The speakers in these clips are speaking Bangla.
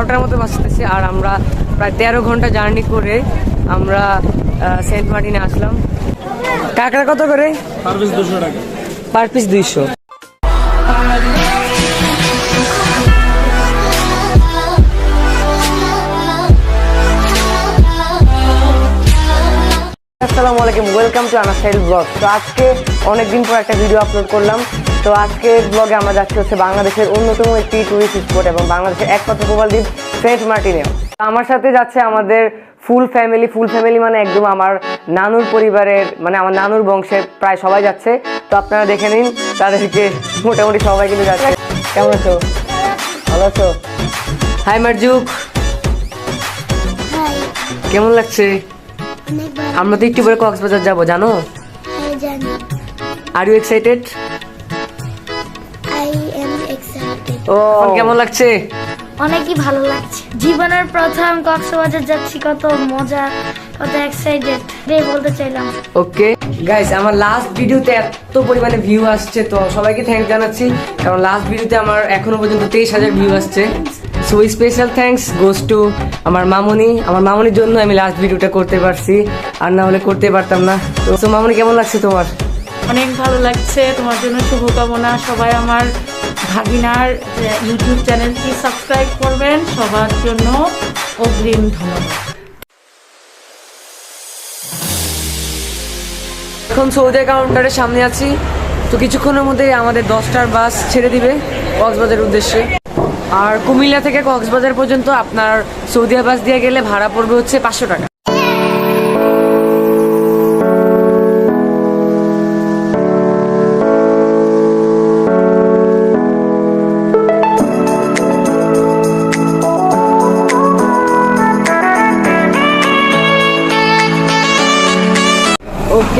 বারোটার মতো বাঁচতেছে আর আমরা প্রায় তেরো ঘণ্টা জার্নি করে আমরা সেন্ট মার্টিনে আসলাম। কাঁকড়া কত করে? পার পিস দুশো টাকা। পার পিস দুইশো। আসসালামু আলাইকুম ওয়েলকাম টু আনাসাইল ব্লগ তো আজকে অনেকদিন পর একটা ভিডিও আপলোড করলাম। তো আজকের ব্লগে আমরা যাচ্ছি হচ্ছে বাংলাদেশের অন্যতম একটি টুরিস্ট স্পট এবং বাংলাদেশের একমাত্র প্রবাল দ্বীপ সেন্ট মার্টিনে আমার সাথে যাচ্ছে আমাদের ফুল ফ্যামিলি ফুল ফ্যামিলি মানে একদম আমার নানুর পরিবারের মানে আমার নানুর বংশের প্রায় সবাই যাচ্ছে। তো আপনারা দেখে নিন তাদেরকে মোটামুটি সবাই কিন্তু যাচ্ছে। কেমন আছো? ভালো আছো? হাই মার্জুক। কেমন লাগছে? আমরা তো একটু পরে কক্সবাজার যাব জানো? আর ইউ এক্সাইটেড ও। কেমন লাগছে? অনেকই ভালো লাগছে। জীবনের প্রথম কক্সবাজার যাচ্ছি কত মজা কত এক্সাইটেড রে বলতে চাইলাম। ওকে। গাইস আমার লাস্ট ভিডিওতে এত পরিমাণে ভিউ আসছে তো সবাইকে থ্যাঙ্ক জানাচ্ছি। কারণ লাস্ট ভিডিওতে আমার এখনও পর্যন্ত তেইশ হাজার ভিউ আসছে। So special thanks goes to আমার মামনি। আমার মামনির জন্য আমি লাস্ট ভিডিওটা করতে পারছি আর না হলে করতে পারতাম না। তো মামনি কেমন লাগছে তোমার? অনেক ভালো লাগছে তোমার জন্য শুভকামনা। সবাই আমার ভাগিনার ইউটিউব চ্যানেলটি সাবস্ক্রাইব করবেন। সবার জন্য অগ্রিম ধন্যবাদ। এখন সৌদি কাউন্টারের সামনে আছি। তো কিছুক্ষণের মধ্যে আমাদের দশটার বাস ছেড়ে দিবে কক্সবাজারের উদ্দেশ্যে। আর কুমিল্লা থেকে কক্সবাজার পর্যন্ত আপনার সৌদিয়া বাস দিয়ে গেলে ভাড়া পড়বে হচ্ছে পাঁচশো টাকা।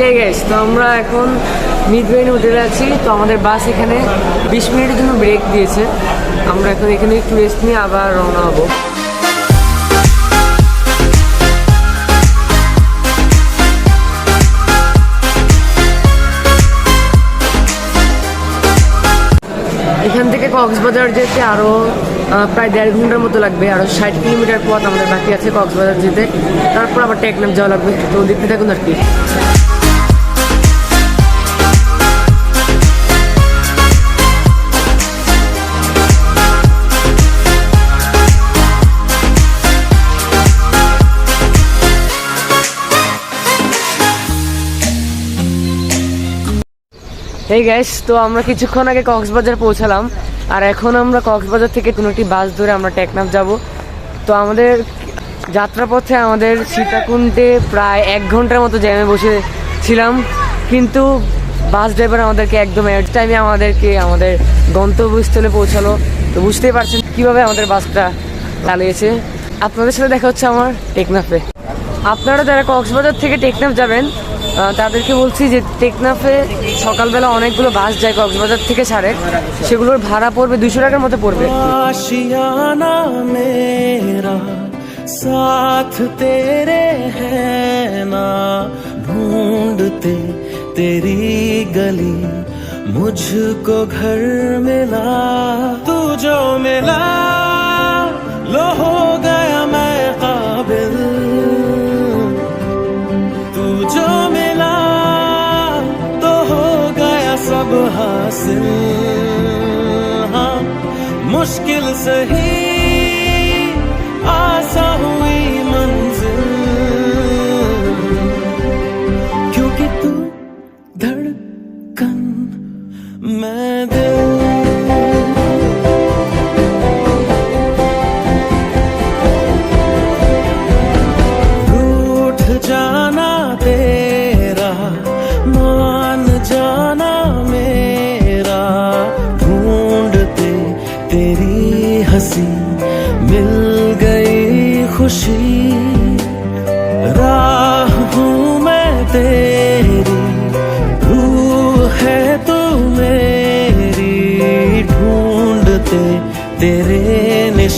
ওকে গেস তো আমরা এখন মিডওয়েন হোটেলে আছি তো আমাদের বাস এখানে বিশ মিনিটের জন্য ব্রেক দিয়েছে। আমরা এখন এখানে একটু রেস্ট নিয়ে আবার রওনা হব। এখান থেকে কক্সবাজার যেতে আরও প্রায় দেড় ঘণ্টার মতো লাগবে। আরও ষাট কিলোমিটার পথ আমাদের বাকি আছে কক্সবাজার যেতে। তারপর আবার টেকনাফ যাওয়া লাগবে। তো দেখতে থাকুন আর কি। এই গ্যাস তো আমরা কিছুক্ষণ আগে কক্সবাজার পৌঁছালাম, আর এখন আমরা কক্সবাজার থেকে কোনো একটি বাস ধরে আমরা টেকনাফ যাব। তো আমাদের যাত্রাপথে আমাদের সীতাকুণ্ডে প্রায় এক ঘণ্টার মতো জ্যামে বসে ছিলাম, কিন্তু বাস ড্রাইভার আমাদেরকে একদম এট টাইমে আমাদেরকে আমাদের গন্তব্যস্থলে পৌঁছালো। তো বুঝতেই পারছেন কীভাবে আমাদের বাসটা চালিয়েছে। আপনাদের সাথে দেখা হচ্ছে আমার টেকনাফে। আপনারা যারা কক্সবাজার থেকে টেকনাফ যাবেন তাদেরকে বলছি যে টেকনাফে সকালবেলা অনেকগুলো বাস যায় কক্সবাজার থেকে ছাড়ে সেগুলোর ভাড়া পড়বে দুশো টাকার মতো পড়বে। সাথ তেরে না ঢুঁড়তে তেরি গলি, মুঝকো ঘর মেলা তু মেলা লো मुश्किल सही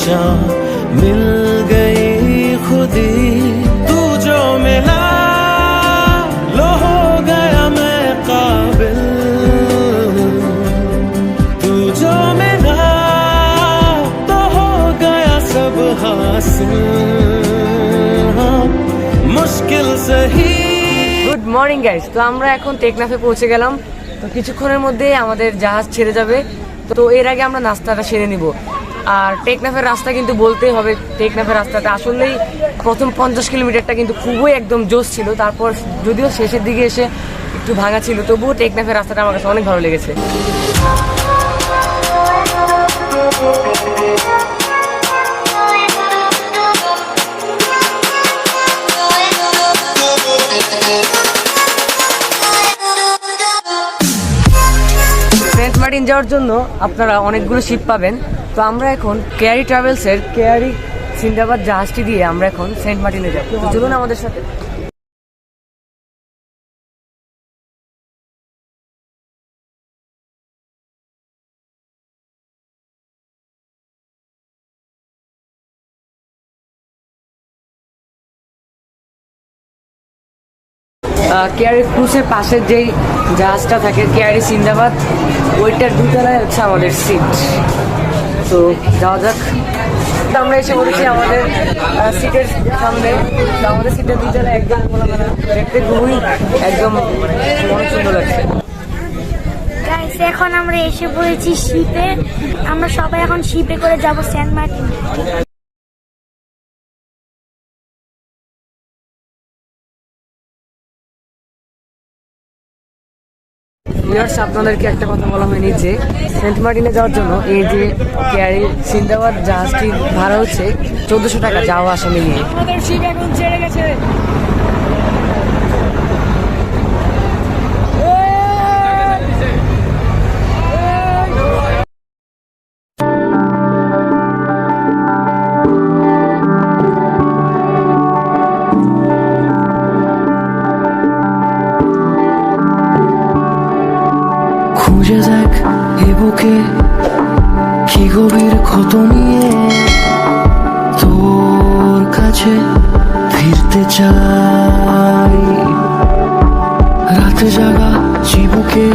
दिशा मिल गई खुदी। तू जो मिला, लो हो गया मैं काबिल। तू जो मिला, तो हो गया सब हासिल। मुश्किल सही। গুড মর্নিং গাইস তো আমরা এখন টেকনাফে পৌঁছে গেলাম। তো কিছুক্ষণের মধ্যেই আমাদের জাহাজ ছেড়ে যাবে। তো এর আগে আমরা নাস্তাটা সেরে নিব। আর টেকনাফের রাস্তা কিন্তু বলতেই হবে, টেকনাফের রাস্তাটা আসলেই প্রথম পঞ্চাশ কিলোমিটারটা কিন্তু খুবই একদম জোশ ছিল, তারপর যদিও শেষের দিকে এসে একটু ভাঙা ছিল, তবুও টেকনাফের রাস্তাটা আমার কাছে অনেক ভালো লেগেছে। সেন্ট মার্টিন যাওয়ার জন্য আপনারা অনেকগুলো শিপ পাবেন। তো আমরা এখন কেয়ারি ট্রাভেলসের কেয়ারি সিন্দাবাদ জাহাজটি দিয়ে আমরা এখন সেন্ট মার্টিনে যাব। তো চলুন আমাদের সাথে। কেয়ারি ক্রুজের পাশের যেই জাহাজটা থাকে কেয়ারি সিন্দাবাদ ওইটার দুতলায় হচ্ছে আমাদের সিট তো যাওয়া যাক। তো আমরা এসে বলেছি আমাদের সিটের সামনে। তো আমাদের সিটের দুজনে একদম দেখতে খুবই একদম অনেক সুন্দর লাগছে। এখন আমরা এসে পড়েছি শিপে। আমরা সবাই এখন শিপে করে যাব সেন্ট মার্টিন ভিউয়ার্স আপনাদেরকে একটা কথা বলা হয়নি যে সেন্ট মার্টিনে যাওয়ার জন্য এই যে ক্যারি সিন্দাবাদ জাহাজটি ভাড়া হচ্ছে চোদ্দশো টাকা যাওয়া আসা মিলিয়ে খুঁজে দেখ এ বুকে কি গভীর ক্ষত নিয়ে তোর কাছে ফিরতে চাই। রাতে জাগা চিবুকে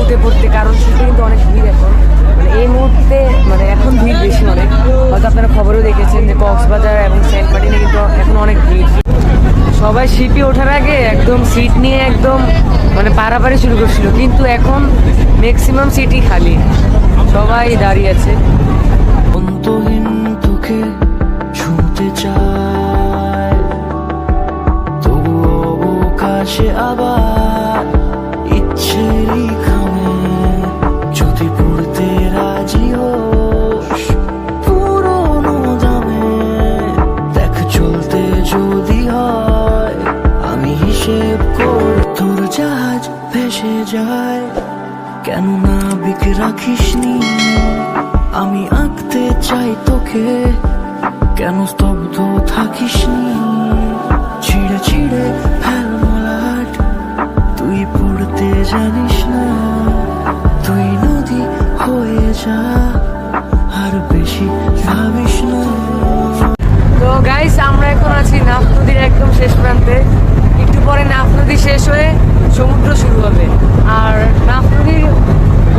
শিপে পড়তে কারণ শিপে কিন্তু অনেক ভিড় এখন। মানে এই মুহূর্তে মানে এখন ভিড় বেশি অনেক। হয়তো আপনারা খবরেও দেখেছেন যে কক্সবাজার এবং সেন্ট মার্টিনে কিন্তু এখন অনেক ভিড়। সবাই শিপে ওঠার আগে একদম সিট নিয়ে একদম মানে পারাপারি শুরু করছিল। কিন্তু এখন ম্যাক্সিমাম সিটই খালি। সবাই দাঁড়িয়ে আছে। অন্তহীন আবার রাখিসনি আমি আঁকতে চাই তোকে, কেন স্তব্ধ থাকিসনি ছিঁড়ে ছিঁড়ে ফেল মলাট, তুই পড়তে জানিস না। তুই নদী হয়ে যা, আর বেশি ভাবিস না। তো গাইস আমরা এখন আছি নাফ নদীর একদম শেষ প্রান্তে। একটু পরে নাফ নদী শেষ হয়ে সমুদ্র শুরু হবে। আর নদীর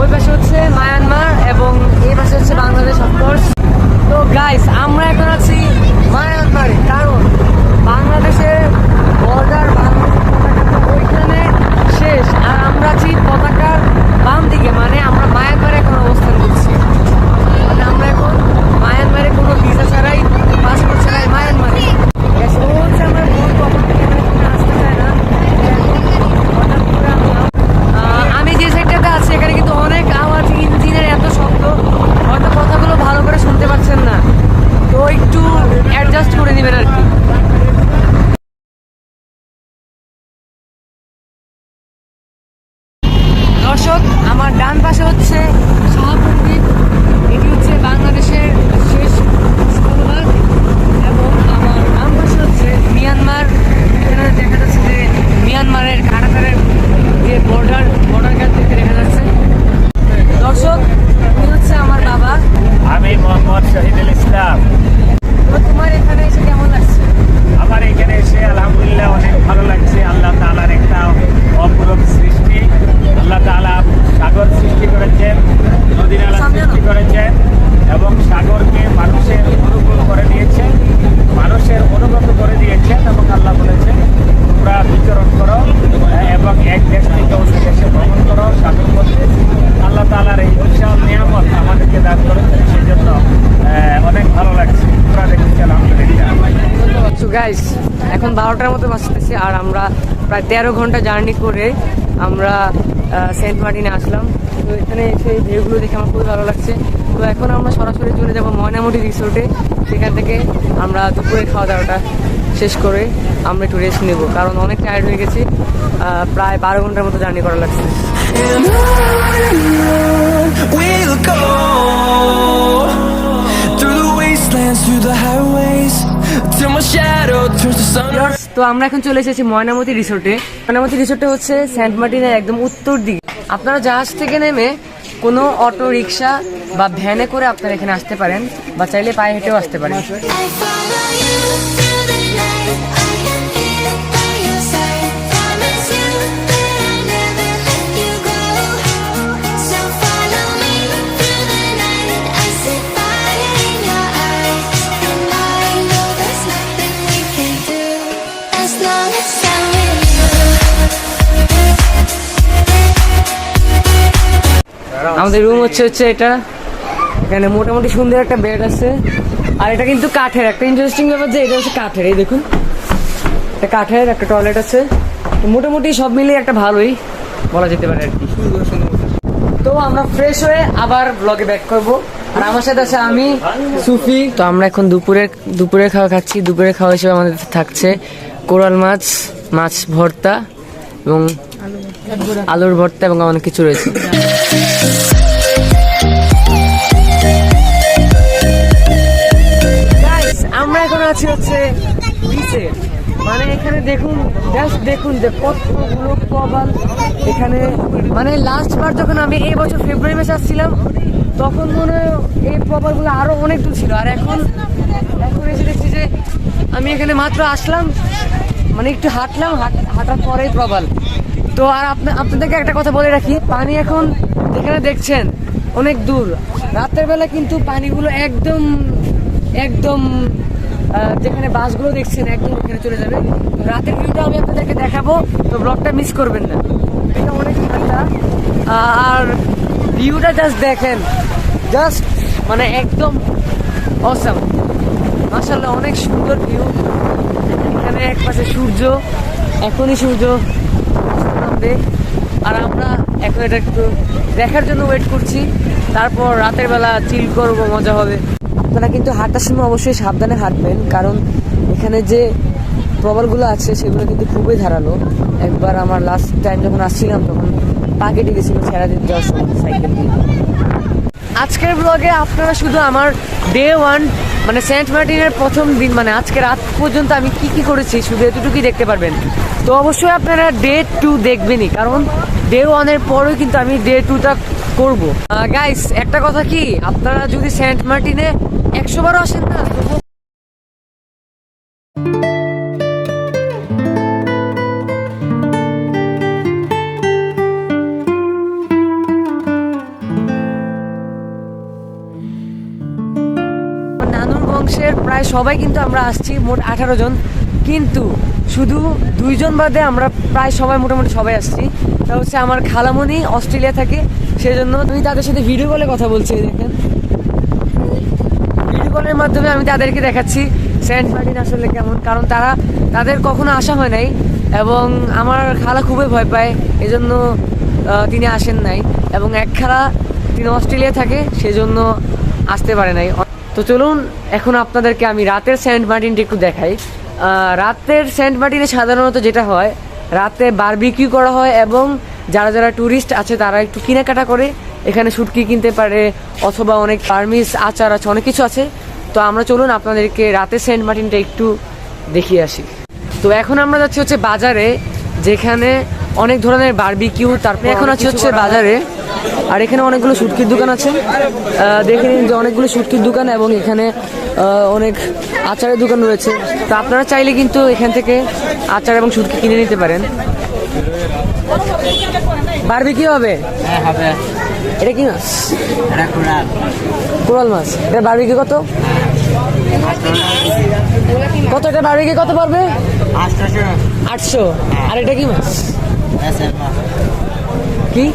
ওই পাশে হচ্ছে মায়ানমার এবং এই পাশে হচ্ছে বাংলাদেশ অফকোর্স তো গাইস আমরা এখন আছি মায়ানমারে, কারণ বাংলাদেশের বর্ডার ওইখানে শেষ। আর আমরা আছি পতাকার বাম দিকে মানে আমরা মায়ানমারে এখন অবস্থান করছি। মানে আমরা এখন মায়ানমারে কোনো ভিসা ছাড়াই পাসপোর্ট ছাড়াই মায়ানমারে Yes, ও হচ্ছে আমার বোন কখন থেকে মানে এখানে আসতে চায় না হঠাৎ করে আসলাম। আহ, আমি যে সেক্টরটা আছি এখানে কিন্তু অনেক আওয়াজ ইঞ্জিনের এত শব্দ হয়তো কথাগুলো ভালো করে শুনতে পাচ্ছেন না অ্যাডজাস্ট করে নেবেন আর কি দর্শক আমার ডান পাশে হচ্ছে সহপন্ডিত এটি হচ্ছে বাংলাদেশের শেষ স্থলভাগ এবং আমার বাম পাশে হচ্ছে মিয়ানমার এখানে দেখা যাচ্ছে যে মিয়ানমারের কাটাতারের যে বর্ডার বর্ডার গাছ দেখতে দেখা যাচ্ছে দর্শক উনি হচ্ছে আমার বাবা আমি মোহাম্মদ শহীদুল ইসলাম তো তোমার এখানে এসে কেমন লাগছে আমার এখানে এসে আলহামদুলিল্লাহ অনেক ভালো লাগছে আল্লাহ তাআলার একটা অপূরব সৃষ্টি আল্লাহ তাআলা সাগর সৃষ্টি করেছেন নদী নালা সৃষ্টি করেছেন এবং সাগরকে মানুষের অনুকূল করে দিয়েছেন মানুষের অনুগত করে দিয়েছেন এবং আল্লাহ বলেছেন তোমরা বিচরণ করো এবং এক দেশ থেকে অন্য দেশে ভ্রমণ করো সাগর মধ্যে আল্লাহ তাআলার এই বিশাল নিয়ামত আমাদেরকে দান করেছেন সেই জন্য আহ, অনেক ভালো লাগছে তোমরা দেখেছি আলহামদুলিল্লাহ সো গাইস এখন বারোটার মতো বাঁচতেছি আর আমরা প্রায় তেরো ঘণ্টা জার্নি করে আমরা সেন্ট মার্টিনে আসলাম। তো এখানে এসে ভিউগুলো দেখে আমার খুবই ভালো লাগছে। তো এখন আমরা সরাসরি চলে যাব ময়নামুটি রিসোর্টে। সেখান থেকে আমরা দুপুরে খাওয়া দাওয়াটা শেষ করে আমরা একটু রেস্ট নেব কারণ অনেক টায়ার্ড হয়ে গেছি। প্রায় বারো ঘণ্টার মতো জার্নি করা লাগছে। Through the highways, তো আমরা এখন চলে এসেছি ময়নামতি রিসোর্টে ময়নামতি রিসোর্টে হচ্ছে সেন্ট মার্টিনের একদম উত্তর দিকে। আপনারা জাহাজ থেকে নেমে কোনো অটো রিক্সা বা ভ্যানে করে আপনারা এখানে আসতে পারেন বা চাইলে পায়ে হেঁটেও আসতে পারেন। আমাদের রুম হচ্ছে হচ্ছে এটা। এখানে মোটামুটি সুন্দর একটা বেড আছে। আর এটা কিন্তু কাঠের একটা ইন্টারেস্টিং ব্যাপার যে এটা হচ্ছে কাঠের এই দেখুন। এটা কাঠের একটা টয়লেট আছে। মোটামুটি সব মিলিয়ে একটা ভালোই বলা যেতে পারে আর কি। তো আমরা ফ্রেশ হয়ে আবার ব্লগে ব্যাক করব। আর আমার সাথে আছে আমি সুফি। তো আমরা এখন দুপুরে দুপুরে খাওয়া খাচ্ছি। দুপুরে খাওয়া হিসেবে আমাদের থাকছে কোরাল মাছ মাছ ভর্তা এবং আলুর ভর্তা এবং অনেক কিছু রয়েছে। আছি হচ্ছে বিচে মানে এখানে দেখুন জাস্ট দেখুন যে কতগুলো প্রবাল এখানে। মানে লাস্ট বার যখন আমি এই বছর ফেব্রুয়ারি মাসে আসছিলাম, তখন মনে হয় এই প্রবালগুলো আরও অনেক দূর ছিল। আর এখন এখন এসে দেখছি যে আমি এখানে মাত্র আসলাম মানে একটু হাঁটলাম, হাঁট- হাঁটার পরেই প্রবাল তো আর আপনা- আপনাদেরকে একটা কথা বলে রাখি, পানি এখন যেখানে দেখছেন, অনেক দূর। রাতের বেলা কিন্তু পানিগুলো একদম একদম যেখানে বাসগুলো দেখছেন, একদম ওখানে চলে যাবে। রাতের ভিউটা আমি আপনাদেরকে দেখাবো, তো ব্লগটা মিস করবেন না। এটা অনেক ঠান্ডা। আর ভিউটা জাস্ট দেখেন জাস্ট মানে একদম অসাম মাসাল্লাহ অনেক সুন্দর ভিউ এখানে এক পাশে সূর্য, এখনই সূর্য। নামবে। আর আমরা এখন এটা একটু দেখার জন্য ওয়েট করছি। তারপর রাতের বেলা চিল করব, মজা হবে। আপনারা কিন্তু হাঁটার সময় অবশ্যই সাবধানে হাঁটবেন, কারণ এখানে যে প্রবলগুলো আছে সেগুলো কিন্তু খুবই ধারালো। একবার আমার লাস্ট টাইম যখন আসছিলাম, তখন পা কেটে গেছিল ছেড়া দিতে যাওয়ার সময় সাইকেল দিয়ে। আজকের ব্লগে আপনারা শুধু আমার ডে ওয়ান মানে সেন্ট মার্টিনের প্রথম দিন মানে আজকে রাত পর্যন্ত আমি কি কি করেছি শুধু এতটুকুই দেখতে পারবেন। তো অবশ্যই আপনারা ডে টু দেখবেনই, কারণ ডে ওয়ানের পরেও কিন্তু আমি ডে টুটা করব। গাইস একটা কথা কি? আপনারা যদি সেন্ট মার্টিনে একশো বারো আসেন না প্রায় সবাই কিন্তু আমরা আসছি, মোট আঠারো জন। কিন্তু শুধু দুইজন বাদে আমরা প্রায় সবাই মোটামুটি সবাই আসছি। তা হচ্ছে আমার খালামণি অস্ট্রেলিয়া থাকে সেই জন্য আমি তাদের সাথে ভিডিও কলে কথা বলছি দেখেন। ভিডিও কলের মাধ্যমে আমি তাদেরকে দেখাচ্ছি, সেন্ট মার্টিন আসলে কেমন? কারণ তারা, তাদের কখনো আসা হয় নাই, এবং আমার খালা খুবই ভয় পায়, এজন্য তিনি আসেন নাই। এবং এক খালা, তিনি অস্ট্রেলিয়া থাকে, সেজন্য আসতে পারে নাই। তো চলুন এখন আপনাদেরকে আমি রাতের সেন্ট মার্টিনটা একটু দেখাই। রাতের সেন্ট মার্টিনে সাধারণত যেটা হয় রাতে বারবিকিউ করা হয় এবং যারা যারা ট্যুরিস্ট আছে তারা একটু কেনাকাটা করে। এখানে শুটকি কিনতে পারে অথবা অনেক পারমিস আচার আছে অনেক কিছু আছে। তো আমরা চলুন আপনাদেরকে রাতের সেন্ট মার্টিনটা একটু দেখিয়ে আসি। তো এখন আমরা যাচ্ছি হচ্ছে বাজারে যেখানে অনেক ধরনের বারবিকিউ তারপর এখন আছি হচ্ছে বাজারে। আর এখানে অনেকগুলো শুটকির দোকান আছে। দেখে নিন যে অনেকগুলো শুটকির দোকান এবং এখানে অনেক আচারের দোকান রয়েছে। তো আপনারা চাইলে কিন্তু এখান থেকে আচার এবং শুটকি কিনে নিতে পারেন। বারবিকিউ হবে? হ্যাঁ হবে। এটা কি মাছ? কোরাল। মাছ। এটা বারবিকিউ কত? কত এটা বারবিকিউ কত পড়বে? আটশোশো আটশো। আর এটা কি মাছ? সেমন কি?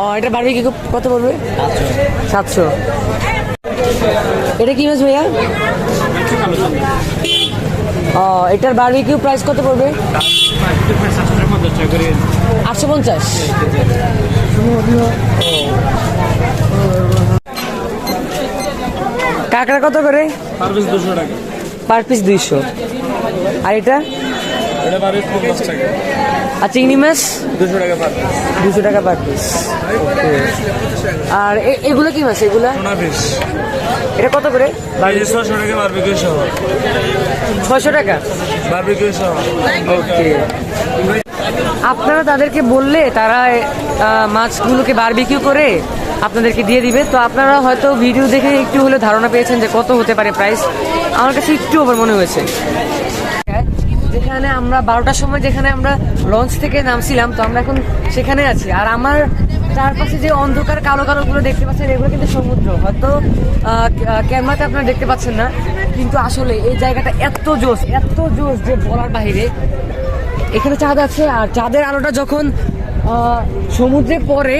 ও এটা বারবিকিউ কত পড়বে? সাতশো। এটা কি মাছ ভাইয়া? ও এটার বারবিকিউ প্রাইস কত পড়বে? আটশো পঞ্চাশ। কাঁকড়া কত করে? পার পিস দুশো টাকা। পার পিস দুইশো। আর এটা? এটা পার পিস পঞ্চাশ টাকা। আর চিংড়ি মাছ? দুশো টাকা পার দুশো টাকা পার পিস আর এগুলো কি মাছ? এগুলা? এটা কত করে? ছশো টাকা বারবিকিউ সহ। ছয়শো টাকা? বারবিকিউ সহ। ওকে। আপনারা তাদেরকে বললে তারা মাছগুলোকে বারবিকিউ করে আপনাদেরকে দিয়ে দিবে। তো আপনারা হয়তো ভিডিও দেখে একটু হলে ধারণা পেয়েছেন যে কত হতে পারে প্রাইস আমার কাছে একটু ওভার মনে হয়েছে। যেখানে আমরা বারোটার সময় যেখানে আমরা লঞ্চ থেকে নামছিলাম, তো আমরা এখন সেখানে আছি। আর আমার চারপাশে যে অন্ধকার, কালো কালো গুলো দেখতে পাচ্ছেন, এগুলো কিন্তু সমুদ্র। হয়তো ক্যামেরাতে আপনারা দেখতে পাচ্ছেন না, কিন্তু আসলে এই জায়গাটা এত জোস এত জোস যে বলার বাইরে এখানে চাঁদ আছে, আর চাঁদের আলোটা যখন সমুদ্রে পড়ে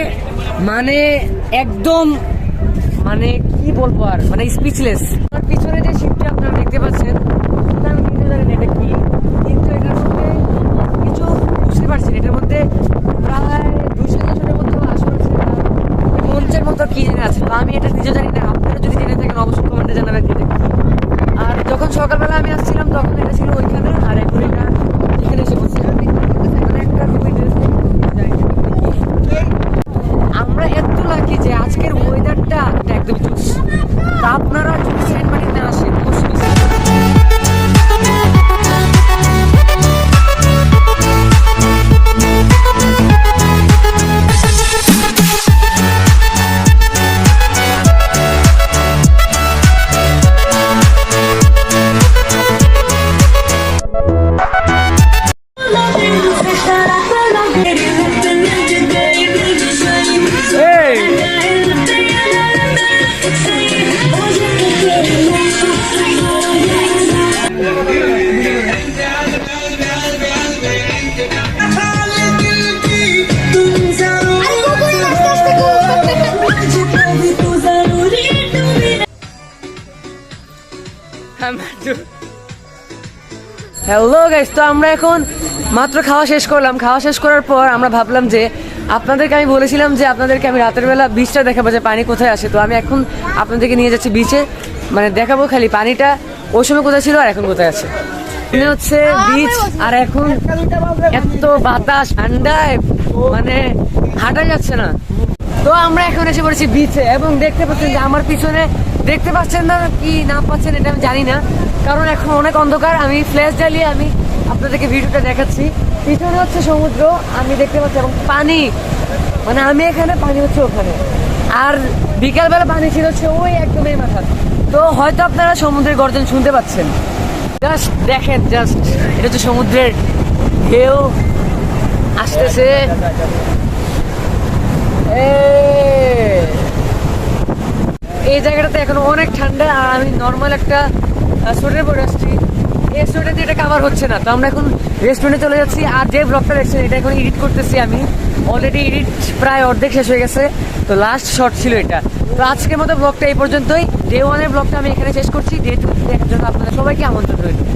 মানে একদম মানে কি বলব আর মানে স্পিচলেস পিছনে যে শিপটা আপনারা দেখতে পাচ্ছেন হ্যালো গাইস তো আমরা এখন মাত্র খাওয়া শেষ করলাম। খাওয়া শেষ করার পর আমরা ভাবলাম যে আপনাদেরকে আমি বলেছিলাম যে আপনাদেরকে আমি রাতের বেলা বিচটা দেখাবো যে পানি কোথায় আসে। তো আমি এখন আপনাদেরকে নিয়ে যাচ্ছি বিচে মানে দেখাবো খালি পানিটা ওই সময় কোথায় ছিল আর এখন কোথায় আছে। এখানে হচ্ছে বিচ আর এখন এত বাতাস ঠান্ডায় মানে হাঁটা যাচ্ছে না। তো আমরা এখন এসে পড়েছি বিচে এবং দেখতে পাচ্ছেন যে আমার পিছনে দেখতে পাচ্ছেন না, কি না পাচ্ছেন এটা আমি জানি না। কারণ এখন অনেক অন্ধকার, আমি ফ্ল্যাশ জ্বালিয়ে আমি আপনাদেরকে ভিডিওটা দেখাচ্ছি। পিছনে হচ্ছে সমুদ্র, আমি দেখতে পাচ্ছি এবং পানি। মানে আমি এখানে, পানি হচ্ছে ওখানে। আর বিকালবেলা পানি ছিল হচ্ছে ওই একদম এই মাথা তো হয়তো আপনারা সমুদ্রের গর্জন শুনতে পাচ্ছেন। জাস্ট দেখেন জাস্ট এটা হচ্ছে সমুদ্রের ঢেউ। আসতেছে। এই। এই জায়গাটাতে এখন অনেক ঠান্ডা, আর আমি নর্মাল একটা সোয়েটার পরে আসছি। এই সোয়েটার এটা কাভার হচ্ছে না। তো আমরা এখন রেস্টুরেন্টে চলে যাচ্ছি, আর যে ব্লগটা দেখছেন, এটা এখন এডিট করতেছি আমি। অলরেডি এডিট প্রায় অর্ধেক শেষ হয়ে গেছে। তো লাস্ট শট ছিল এটা। তো আজকের মতো ব্লগটা এই পর্যন্তই। ডে ওয়ানের ব্লগটা আমি এখানে শেষ করছি। ডে টু দেখার জন্য আপনাদের সবাইকে আমন্ত্রণ রইল।